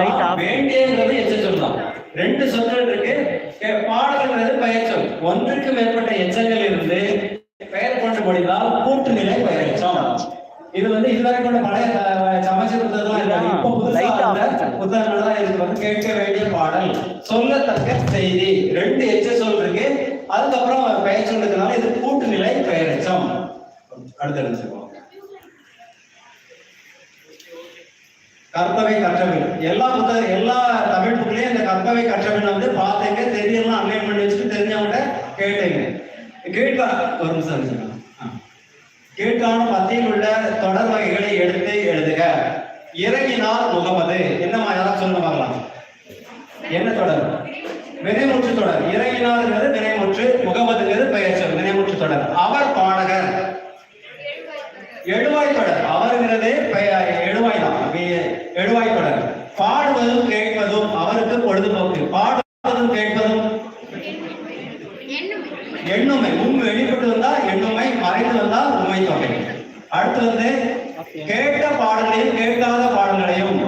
light off. வேண்டியங்கிறது எச்ச சொல் தான். ரெண்டு சொற்கள் இருக்கு. பாடல்ங்கிறது பெயர் சொல். ஒன்றுக்கு மேற்பட்ட எச்சங்கள் இருந்து பெயர் கொண்டு முடிந்தால் கூட்டு நிலை பெயரெச்சம் இது வந்து இதுவரை கொண்ட பழைய அஹ், சமச்ச புத்தகம் இப்ப புதுசா Light off. வந்த புத்தகங்கள் தான் இதுக்கு வந்து கேட்க வேண்டிய பாடல். சொல்லத்தக்க செய்தி. ரெண்டு எச்ச சொல் இருக்கு. அதுக்கப்புறம் பெயர் சொல்லுறதுனால இது கூட்டு நிலை பெயரெச்சம் அடுத்த நிமிஷம் கற்பவை கற்றவை எல்லா புத்தக எல்லா தமிழ் புக்லயும் இந்த கற்பவை கற்றவன் வந்து பார்த்தேங்க. தெரியலாம் அன்லைன் பண்ணி வச்சுட்டு தெரிஞ்சவங்க கேட்டேங்க. கேட்கா ஒரு நிமிஷம் கேட்கான ஆ. பத்தியில் உள்ள தொடர் வகைகளை எடுத்து எழுதுக. இறங்கினார் முகமது. என்னமா யாராவது சொல்லுங்க பார்க்கலாம். என்ன தொடர்? வினைமுற்று தொடர். இறங்கினார்ங்கிறது வினைமுற்று முகமதுங்கிறது பெயர் சொல். வினைமுற்று தொடர் அவர் பாடகர் எழுவாய் தொடர் அவருங்கிறதே எழுவாய் தான் எழுவாய் தொடர் பாடுவதும் கேட்பதும் அவருக்கு பொழுதுபோக்கு. பாடுவதும் கேட்பதும் எண்ணுமை. உண்மை வெளிப்பட்டு வந்தா எண்ணுமை மறைந்து வந்தால் உண்மை தொகை. அடுத்து வந்து கேட்ட பாடல்களையும் கேட்காத பாடல்களையும்.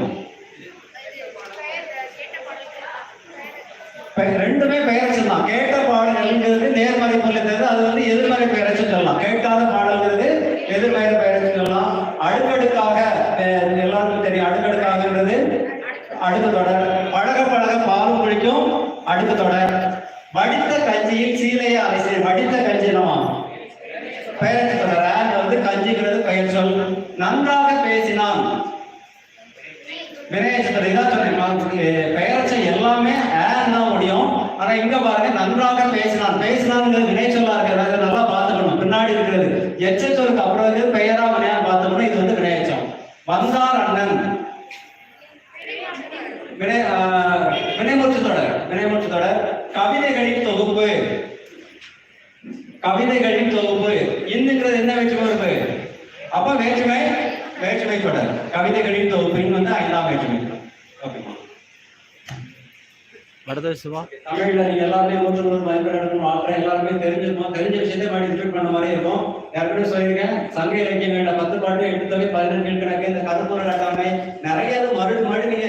ரெண்டுமே பெயர் சொல்லலாம். கேட்ட பாடல்கள்ங்கிறது நேர்மறை பொருள் அது வந்து எதிர்மறை பெயரை சொல்லலாம். கேட்காத பாடல்கிறது எதிர்மறை அடுக்கடுக்காகன்றது அடுத்த தொடர். பழக பழக பாலும் குளிக்கும் அடுத்த தொடர். வடித்த கஞ்சியில் சீலையை அரைசி வடித்த கஞ்சி என்னமா பெயரச்ச தொடர். வந்து கஞ்சிங்கிறது பெயர் சொல். நன்றாக பேசினான். வினயச்சத்திரம் இதான் சொன்னேன். பெயரச்ச எல்லாமே ஏன் தான் முடியும் ஆனா இங்க பாருங்க நன்றாக பேசினான். பேசினான்ங்கிறது வினை சொல்லா இருக்கிறது நல்லா பார்த்துக்கணும். பின்னாடி இருக்கிறது. எச்ச அப்புறம் வந்து பெயரா வினையா பார்த்தோம்னா இது வந்து வினையச்சம் வந்தார் அண்ணன். வினை வினைமுற்று தொடர் வினைமுற்று தொடர் கவிதைகளின் தொகுப்பு. கவிதைகளின் தொகுப்பு. இன்னுங்கிறது என்ன வேற்றுமை வருது அப்ப வேற்றுமை வேற்றுமை தொடர். கவிதைகளின் தொகுப்பு. இன்னு வந்து ஐந்தாம் வேற்றுமை. ஓகேமா அடுத்தது சிவா. தமிழ்ல நீங்க எல்லாருமே நூற்று நூறு மதிப்பெண் எடுக்கணும். ஆற்ற எல்லாருமே தெரிஞ்சிருக்கும் தெரிஞ்ச விஷயத்தை மாதிரி ரிப்பீட் பண்ண மாதிரி இருக்கும். ஏற்கனவே சொல்லியிருக்கேன். சங்க இலக்கியங்கள்ல பத்து பாட்டு எட்டு தொகை பதினெண்டு கணக்கு இந்த கருத்துரை அட்டாமை நிறைய மறுபடியும் நீங்க